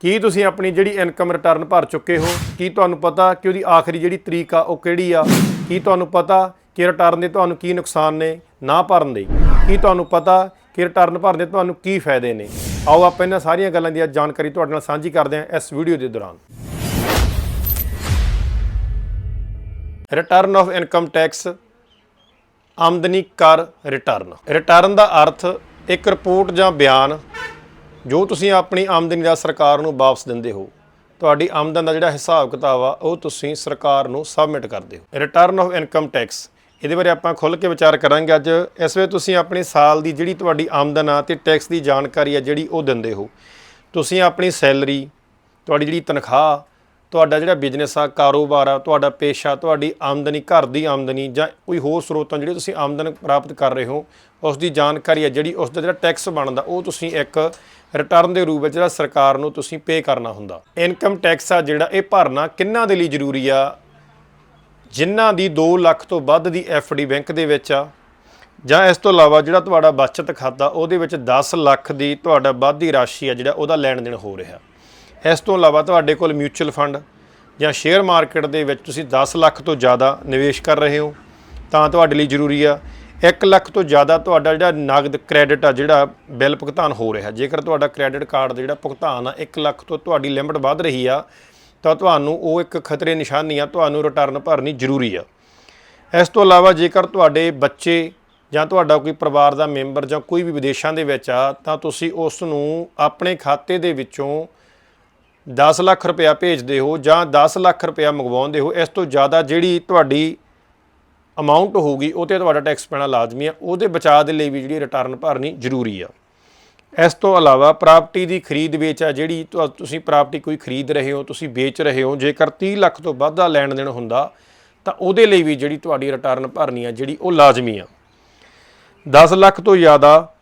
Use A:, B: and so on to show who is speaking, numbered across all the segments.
A: ਕੀ ਤੁਸੀਂ ਆਪਣੀ ਜਿਹੜੀ ਇਨਕਮ ਰਿਟਰਨ ਭਰ ਚੁੱਕੇ ਹੋ? ਕੀ ਤੁਹਾਨੂੰ ਪਤਾ ਕਿ ਉਹਦੀ ਆਖਰੀ ਜਿਹੜੀ ਤਰੀਕ ਆ, ਉਹ ਕਿਹੜੀ ਆ? ਕੀ ਤੁਹਾਨੂੰ ਪਤਾ ਕਿ ਰਿਟਰਨ ਦੇ ਤੁਹਾਨੂੰ ਕੀ ਨੁਕਸਾਨ ਨੇ, ਨਾ ਭਰਨ ਦੇ? ਕੀ ਤੁਹਾਨੂੰ ਪਤਾ ਕਿ ਰਿਟਰਨ ਭਰਨ ਦੇ ਤੁਹਾਨੂੰ ਕੀ ਫਾਇਦੇ ਨੇ? ਆਓ ਆਪਾਂ ਇਹਨਾਂ ਸਾਰੀਆਂ ਗੱਲਾਂ ਦੀ ਅੱਜ ਜਾਣਕਾਰੀ ਤੁਹਾਡੇ ਨਾਲ ਸਾਂਝੀ ਕਰਦੇ ਹਾਂ ਇਸ ਵੀਡੀਓ ਦੇ ਦੌਰਾਨ। ਰਿਟਰਨ ਆਫ ਇਨਕਮ ਟੈਕਸ ਆਮਦਨੀ ਕਰ ਰਿਟਰਨ ਰਿਟਰਨ ਦਾ ਅਰਥ ਇੱਕ ਰਿਪੋਰਟ ਜਾਂ ਬਿਆਨ ਜੋ ਤੁਸੀਂ ਆਪਣੀ ਆਮਦਨੀ ਦਾ ਸਰਕਾਰ ਨੂੰ ਵਾਪਸ ਦਿੰਦੇ ਹੋ, ਤੁਹਾਡੀ ਆਮਦਨ ਦਾ ਜਿਹੜਾ ਹਿਸਾਬ ਕਿਤਾਬ ਆ, ਉਹ ਤੁਸੀਂ ਸਰਕਾਰ ਨੂੰ ਸਬਮਿਟ ਕਰਦੇ ਹੋ। ਰਿਟਰਨ ਆਫ ਇਨਕਮ ਟੈਕਸ ਇਹਦੇ ਬਾਰੇ ਆਪਾਂ ਖੁੱਲ੍ਹ ਕੇ ਵਿਚਾਰ ਕਰਾਂਗੇ ਅੱਜ। ਇਸ ਵੇਲੇ ਤੁਸੀਂ ਆਪਣੇ ਸਾਲ ਦੀ ਜਿਹੜੀ ਤੁਹਾਡੀ ਆਮਦਨ ਆ ਤੇ ਟੈਕਸ ਦੀ ਜਾਣਕਾਰੀ ਆ ਜਿਹੜੀ ਉਹ ਦਿੰਦੇ ਹੋ। ਤੁਸੀਂ ਆਪਣੀ ਸੈਲਰੀ ਤੁਹਾਡੀ ਜਿਹੜੀ ਤਨਖਾਹ ਤੁਹਾਡਾ ਜਿਹੜਾ ਬਿਜ਼ਨਸ ਆ, ਕਾਰੋਬਾਰ ਆ, ਤੁਹਾਡਾ ਪੇਸ਼ਾ, ਤੁਹਾਡੀ ਆਮਦਨੀ, ਘਰ ਦੀ ਆਮਦਨੀ ਜਾਂ ਕੋਈ ਹੋਰ ਸਰੋਤਾਂ ਜਿਹੜੀ ਤੁਸੀਂ ਆਮਦਨ ਪ੍ਰਾਪਤ ਕਰ ਰਹੇ ਹੋ, ਉਸ ਦੀ ਜਾਣਕਾਰੀ ਆ, ਜਿਹੜੀ ਉਸ ਦਾ ਜਿਹੜਾ ਟੈਕਸ ਬਣਦਾ, ਉਹ ਤੁਸੀਂ ਇੱਕ ਰਿਟਰਨ ਦੇ ਰੂਪ ਵਿੱਚ ਜਿਹੜਾ ਸਰਕਾਰ ਨੂੰ ਤੁਸੀਂ ਪੇ ਕਰਨਾ ਹੁੰਦਾ। ਇਨਕਮ ਟੈਕਸ ਆ ਜਿਹੜਾ, ਇਹ ਭਰਨਾ ਕਿੰਨਾਂ ਦੇ ਲਈ ਜ਼ਰੂਰੀ ਆ? ਜਿਨ੍ਹਾਂ ਦੀ 2 ਲੱਖ ਤੋਂ ਵੱਧ ਦੀ ਡੀ ਬੈਂਕ ਦੇ ਵਿੱਚ ਆ, ਜਾਂ ਇਸ ਤੋਂ ਇਲਾਵਾ ਜਿਹੜਾ ਤੁਹਾਡਾ ਬਚਤ ਖਾਤਾ, ਉਹਦੇ ਵਿੱਚ 10 ਲੱਖ ਦੀ ਤੁਹਾਡਾ ਵੱਧ ਦੀ ਰਾਸ਼ੀ ਆ, ਜਿਹੜਾ ਉਹਦਾ ਲੈਣ ਦੇਣ ਹੋ ਰਿਹਾ। ਇਸ ਤੋਂ ਇਲਾਵਾ ਤੁਹਾਡੇ ਕੋਲ ਮਿਊਚੁਅਲ ਫੰਡ ਜਾਂ ਸ਼ੇਅਰ ਮਾਰਕੀਟ ਦੇ ਵਿੱਚ ਤੁਸੀਂ 10 ਲੱਖ ਤੋਂ ਜ਼ਿਆਦਾ ਨਿਵੇਸ਼ ਕਰ ਰਹੇ ਹੋ, ਤਾਂ ਤੁਹਾਡੇ ਲਈ ਜ਼ਰੂਰੀ ਆ 1 ਲੱਖ ਤੋਂ ਜ਼ਿਆਦਾ ਤੁਹਾਡਾ ਜਿਹੜਾ ਨਗਦ ਕ੍ਰੈਡਿਟ ਆ, ਜਿਹੜਾ ਬਿੱਲ ਭੁਗਤਾਨ ਹੋ ਰਿਹਾ। ਜੇਕਰ ਤੁਹਾਡਾ ਕ੍ਰੈਡਿਟ ਕਾਰਡ ਦਾ ਜਿਹੜਾ ਭੁਗਤਾਨ ਆ 1 ਲੱਖ ਤੋਂ ਤੁਹਾਡੀ ਲਿਮਟ ਵੱਧ ਰਹੀ ਆ, ਤਾਂ ਤੁਹਾਨੂੰ ਉਹ ਇੱਕ ਖਤਰੇ ਨਿਸ਼ਾਨੀ ਆ, ਤੁਹਾਨੂੰ ਰਿਟਰਨ ਭਰਨੀ ਜ਼ਰੂਰੀ ਆ। ਇਸ ਤੋਂ ਇਲਾਵਾ ਜੇਕਰ ਤੁਹਾਡੇ ਬੱਚੇ ਜਾਂ ਤੁਹਾਡਾ ਕੋਈ ਪਰਿਵਾਰ ਦਾ ਮੈਂਬਰ ਜਾਂ ਕੋਈ ਵੀ ਵਿਦੇਸ਼ਾਂ ਦੇ ਵਿੱਚ ਆ, ਤਾਂ ਤੁਸੀਂ ਉਸ ਨੂੰ ਆਪਣੇ ਖਾਤੇ ਦੇ ਵਿੱਚੋਂ 10 ਲੱਖ ਰੁਪਇਆ ਭੇਜਦੇ ਹੋ ਜਾਂ 10 ਲੱਖ ਰੁਪਇਆ ਮੰਗਵਾਉਂਦੇ ਹੋ, ਇਸ ਤੋਂ ਜ਼ਿਆਦਾ ਜਿਹੜੀ ਤੁਹਾਡੀ ਅਮਾਉਂਟ ਹੋਊਗੀ, ਉਹ ਤੇ ਤੁਹਾਡਾ ਟੈਕਸ ਪੈਣਾ ਲਾਜ਼ਮੀ ਆ। ਉਹਦੇ ਬਚਾਅ ਦੇ ਲਈ ਵੀ ਜਿਹੜੀ ਰਿਟਰਨ ਭਰਨੀ ਜ਼ਰੂਰੀ ਆ। ਇਸ ਤੋਂ ਇਲਾਵਾ ਪ੍ਰਾਪਰਟੀ ਦੀ ਖਰੀਦ ਵੇਚ ਆ, ਜਿਹੜੀ ਤੁਹਾ- ਤੁਸੀਂ ਪ੍ਰਾਪਰਟੀ ਕੋਈ ਖਰੀਦ ਰਹੇ ਹੋ, ਤੁਸੀਂ ਵੇਚ ਰਹੇ ਹੋ, ਜੇਕਰ 30 ਲੱਖ ਤੋਂ ਵੱਧ ਦਾ ਲੈਣ ਦੇਣ ਹੁੰਦਾ, ਤਾਂ ਉਹਦੇ ਲਈ ਵੀ ਜਿਹੜੀ ਤੁਹਾਡੀ ਰਿਟਰਨ ਭਰਨੀ ਆ, ਜਿਹੜੀ ਉਹ ਲਾਜ਼ਮੀ ਆ। 10 ਲੱਖ ਤੋਂ ਜ਼ਿਆਦਾ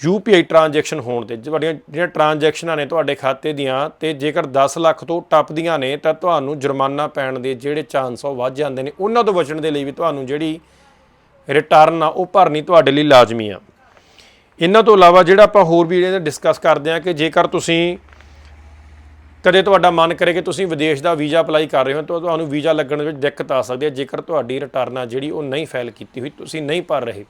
A: UPI ਟ੍ਰਾਂਜੈਕਸ਼ਨ ਹੋਣ ਤੇ, ਤੁਹਾਡੀਆਂ ਜਿਹੜੀਆਂ ਟ੍ਰਾਂਜੈਕਸ਼ਨਾਂ ਨੇ ਤੁਹਾਡੇ ਖਾਤੇ ਦੀਆਂ ਤੇ ਜੇਕਰ 10 ਲੱਖ ਤੋਂ ਟੱਪਦੀਆਂ ਨੇ ਤਾਂ ਤੁਹਾਨੂੰ ਜੁਰਮਾਨਾ ਪੈਣ ਦੇ ਜਿਹੜੇ ਚਾਂਸ ਉਹ ਵੱਧ ਜਾਂਦੇ ਨੇ। ਉਹਨਾਂ ਤੋਂ ਬਚਣ ਦੇ ਲਈ ਵੀ ਤੁਹਾਨੂੰ ਜਿਹੜੀ ਰਿਟਰਨ ਆ ਉਹ ਭਰਨੀ ਤੁਹਾਡੇ ਲਈ ਲਾਜ਼ਮੀ ਆ। ਇਹਨਾਂ ਤੋਂ ਇਲਾਵਾ ਜਿਹੜਾ ਆਪਾਂ ਹੋਰ ਵੀ ਇਹਦੇ ਡਿਸਕਸ ਕਰਦੇ ਹਾਂ ਕਿ ਜੇਕਰ ਤੁਸੀਂ ਕਦੇ ਤੁਹਾਡਾ ਮਨ ਕਰੇ ਕਿ ਤੁਸੀਂ ਵਿਦੇਸ਼ ਦਾ ਵੀਜ਼ਾ ਅਪਲਾਈ ਕਰ ਰਹੇ ਹੋ ਤਾਂ ਤੁਹਾਨੂੰ ਵੀਜ਼ਾ ਲੱਗਣ ਵਿੱਚ ਦਿੱਕਤ ਆ ਸਕਦੀ ਹੈ। ਜੇਕਰ ਤੁਹਾਡੀ ਰਿਟਰਨ ਆ ਜਿਹੜੀ ਉਹ ਨਹੀਂ ਫਾਈਲ ਕੀਤੀ ਹੋਈ, ਤੁਸੀਂ ਨਹੀਂ ਭਰ ਰਹੇ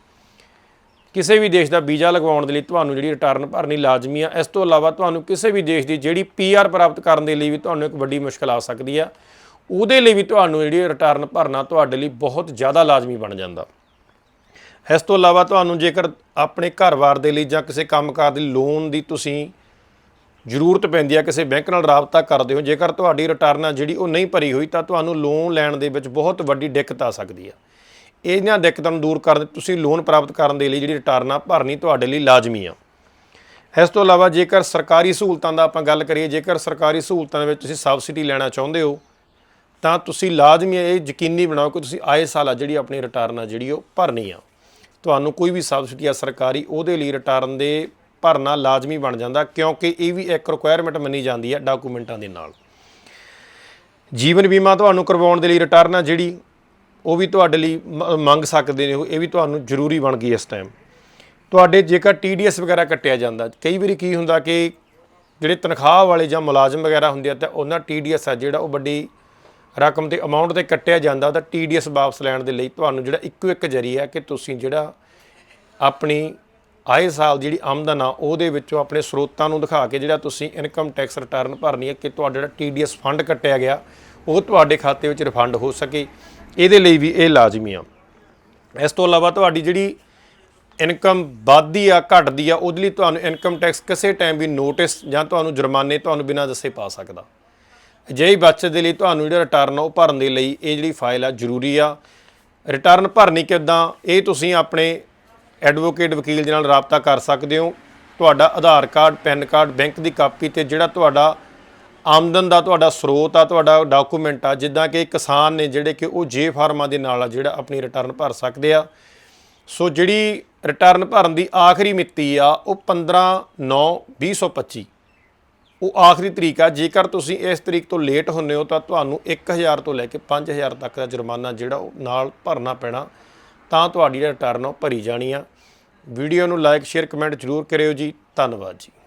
A: ਕਿਸੇ ਵੀ ਦੇਸ਼ ਦਾ ਵੀਜ਼ਾ ਲਗਵਾਉਣ ਦੇ ਲਈ ਤੁਹਾਨੂੰ ਜਿਹੜੀ ਰਿਟਰਨ ਭਰਨੀ ਲਾਜ਼ਮੀ ਆ, ਇਸ ਤੋਂ ਇਲਾਵਾ ਤੁਹਾਨੂੰ ਕਿਸੇ ਵੀ ਦੇਸ਼ ਦੀ ਜਿਹੜੀ ਪੀਆਰ ਪ੍ਰਾਪਤ ਕਰਨ ਦੇ ਲਈ ਵੀ ਤੁਹਾਨੂੰ ਇੱਕ ਵੱਡੀ ਮੁਸ਼ਕਲ ਆ ਸਕਦੀ ਆ। ਉਹਦੇ ਲਈ ਵੀ ਤੁਹਾਨੂੰ ਜਿਹੜੀ ਰਿਟਰਨ ਭਰਨਾ ਤੁਹਾਡੇ ਲਈ ਬਹੁਤ ਜ਼ਿਆਦਾ ਲਾਜ਼ਮੀ ਬਣ ਜਾਂਦਾ। ਇਸ ਤੋਂ ਇਲਾਵਾ ਤੁਹਾਨੂੰ ਜੇਕਰ ਆਪਣੇ ਘਰ-ਬਾਰ ਦੇ ਲਈ ਜਾਂ ਕਿਸੇ ਕੰਮਕਾਰ ਦੇ ਲੋਨ ਦੀ ਤੁਸੀਂ ਜ਼ਰੂਰਤ ਪੈਂਦੀ ਆ, ਕਿਸੇ ਬੈਂਕ ਨਾਲ ਰਾਬਤਾ ਕਰਦੇ ਹੋ, ਜੇਕਰ ਤੁਹਾਡੀ ਰਿਟਰਨ ਆ ਜਿਹੜੀ ਉਹ ਨਹੀਂ ਭਰੀ ਹੋਈ, ਤਾਂ ਤੁਹਾਨੂੰ ਲੋਨ ਲੈਣ ਦੇ ਵਿੱਚ ਬਹੁਤ ਵੱਡੀ ਦਿੱਕਤ ਆ ਸਕਦੀ ਆ। ਇਹਨਾਂ ਦਿੱਕਤਾਂ ਨੂੰ ਦੂਰ ਕਰਨ ਤੁਸੀਂ ਲੋਨ ਪ੍ਰਾਪਤ ਕਰਨ ਦੇ ਲਈ ਜਿਹੜੀ ਰਿਟਰਨ ਆ ਭਰਨੀ ਤੁਹਾਡੇ ਲਈ ਲਾਜ਼ਮੀ ਆ। ਇਸ ਤੋਂ ਇਲਾਵਾ ਜੇਕਰ ਸਰਕਾਰੀ ਸਹੂਲਤਾਂ ਦਾ ਆਪਾਂ ਗੱਲ ਕਰੀਏ, ਜੇਕਰ ਸਰਕਾਰੀ ਸਹੂਲਤਾਂ ਦੇ ਵਿੱਚ ਤੁਸੀਂ ਸਬਸਿਡੀ ਲੈਣਾ ਚਾਹੁੰਦੇ ਹੋ, ਤਾਂ ਤੁਸੀਂ ਲਾਜ਼ਮੀ ਇਹ ਯਕੀਨੀ ਬਣਾਓ ਕਿ ਤੁਸੀਂ ਆਏ ਸਾਲ ਆ ਜਿਹੜੀ ਆਪਣੀ ਰਿਟਰਨ ਆ ਜਿਹੜੀ ਉਹ ਭਰਨੀ ਆ। ਤੁਹਾਨੂੰ ਕੋਈ ਵੀ ਸਬਸਿਡੀ ਆ ਸਰਕਾਰੀ, ਉਹਦੇ ਲਈ ਰਿਟਰਨ ਦੇ ਭਰਨਾ ਲਾਜ਼ਮੀ ਬਣ ਜਾਂਦਾ ਕਿਉਂਕਿ ਇਹ ਵੀ ਇੱਕ ਰਿਕੁਆਇਰਮੈਂਟ ਮੰਨੀ ਜਾਂਦੀ ਹੈ ਡਾਕੂਮੈਂਟਾਂ ਦੇ ਨਾਲ। ਜੀਵਨ ਬੀਮਾ ਤੁਹਾਨੂੰ ਕਰਵਾਉਣ ਦੇ ਲਈ ਰਿਟਰਨ ਆ ਜਿਹੜੀ ਉਹ ਵੀ ਤੁਹਾਡੇ ਲਈ ਮ- ਮੰਗ ਸਕਦੇ ਨੇ, ਉਹ, ਇਹ ਵੀ ਤੁਹਾਨੂੰ ਜ਼ਰੂਰੀ ਬਣ ਗਈ ਇਸ ਟਾਈਮ ਤੁਹਾਡੇ ਜੇਕਰ TDS ਵਗੈਰਾ ਕੱਟਿਆ ਜਾਂਦਾ, ਕਈ ਵਾਰੀ ਕੀ ਹੁੰਦਾ ਕਿ ਜਿਹੜੇ ਤਨਖਾਹ ਵਾਲੇ ਜਾਂ ਮੁਲਾਜ਼ਮ ਵਗੈਰਾ ਹੁੰਦੇ ਆ, ਤਾਂ ਉਹਨਾਂ TDS ਆ ਜਿਹੜਾ ਉਹ ਵੱਡੀ ਰਕਮ ਤੇ ਅਮਾਉਂਟ ਤੇ ਕੱਟਿਆ ਜਾਂਦਾ, ਤਾਂ TDS ਵਾਪਸ ਲੈਣ ਦੇ ਲਈ ਤੁਹਾਨੂੰ ਜਿਹੜਾ ਇੱਕੋ ਇੱਕ ਜਰੀਆ ਕਿ ਤੁਸੀਂ ਜਿਹੜਾ ਆਪਣੀ ਆਏ ਸਾਲ ਜਿਹੜੀ ਆਮਦਨ ਆ, ਉਹਦੇ ਵਿੱਚੋਂ ਆਪਣੇ ਸਰੋਤਾਂ ਨੂੰ ਦਿਖਾ ਕੇ ਜਿਹੜਾ ਤੁਸੀਂ ਇਨਕਮ ਟੈਕਸ ਰਿਟਰਨ ਭਰਨੀ ਹੈ, ਕਿ ਤੁਹਾਡਾ ਜਿਹੜਾ TDS ਫੰਡ ਕੱਟਿਆ ਗਿਆ, ਉਹ ਤੁਹਾਡੇ ਖਾਤੇ ਵਿੱਚ ਰਿਫੰਡ ਹੋ ਸਕੇ। ਇਹਦੇ ਲਈ ਵੀ ਇਹ ਲਾਜ਼ਮੀ ਆ। ਇਸ ਤੋਂ ਇਲਾਵਾ ਤੁਹਾਡੀ ਜਿਹੜੀ ਇਨਕਮ ਵੱਧਦੀ ਆ, ਘਟਦੀ ਆ, ਉਹਦੇ ਲਈ ਤੁਹਾਨੂੰ ਇਨਕਮ ਟੈਕਸ ਕਿਸੇ ਟਾਈਮ ਵੀ ਨੋਟਿਸ ਜਾਂ ਤੁਹਾਨੂੰ ਜੁਰਮਾਨੇ ਤੁਹਾਨੂੰ ਬਿਨਾਂ ਦੱਸੇ ਪਾ ਸਕਦਾ। ਅਜਿਹੀ ਬਚਤ ਦੇ ਲਈ ਤੁਹਾਨੂੰ ਜਿਹੜਾ ਰਿਟਰਨ ਉਹ ਭਰਨ ਦੇ ਲਈ ਇਹ ਜਿਹੜੀ ਫਾਈਲ ਆ ਜ਼ਰੂਰੀ ਆ। ਰਿਟਰਨ ਭਰਨੀ ਕਿੱਦਾਂ, ਇਹ ਤੁਸੀਂ ਆਪਣੇ ਐਡਵੋਕੇਟ ਵਕੀਲ ਦੇ ਨਾਲ ਰਾਬਤਾ ਕਰ ਸਕਦੇ ਹੋ। ਤੁਹਾਡਾ Aadhaar card, PAN card, bank ਦੀ ਕਾਪੀ ਤੇ ਜਿਹੜਾ ਤੁਹਾਡਾ ਆਮਦਨ ਦਾ ਤੁਹਾਡਾ ਸਰੋਤ ਆ, ਤੁਹਾਡਾ ਡਾਕੂਮੈਂਟ ਆ, ਜਿੱਦਾਂ ਕਿ ਕਿਸਾਨ ਨੇ ਜਿਹੜੇ ਕਿ ਉਹ ਜੇ ਫਾਰਮਾਂ ਦੇ ਨਾਲ ਆ, ਜਿਹੜਾ ਆਪਣੀ ਰਿਟਰਨ ਭਰ ਸਕਦੇ ਆ। ਸੋ ਜਿਹੜੀ ਰਿਟਰਨ ਭਰਨ ਦੀ ਆਖਰੀ ਮਿਤੀ ਆ, ਉਹ 15 9 2025 ਉਹ ਆਖਰੀ ਤਰੀਕ ਆ, ਜੇਕਰ ਤੁਸੀਂ ਇਸ ਤਰੀਕ ਤੋਂ ਲੇਟ ਹੁੰਨੇ ਹੋ, ਤਾਂ ਤੁਹਾਨੂੰ 1000 ਤੋਂ ਲੈ ਕੇ 5000 ਤੱਕ ਦਾ ਜੁਰਮਾਨਾ ਜਿਹੜਾ ਉਹ ਨਾਲ ਭਰਨਾ ਪੈਣਾ, ਤਾਂ ਤੁਹਾਡੀ ਰਿਟਰਨ ਉਹ ਭਰੀ ਜਾਣੀ ਆ। ਵੀਡੀਓ ਨੂੰ ਲਾਈਕ ਸ਼ੇਅਰ ਕਮੈਂਟ ਜ਼ਰੂਰ ਕਰਿਓ ਜੀ। ਧੰਨਵਾਦ ਜੀ।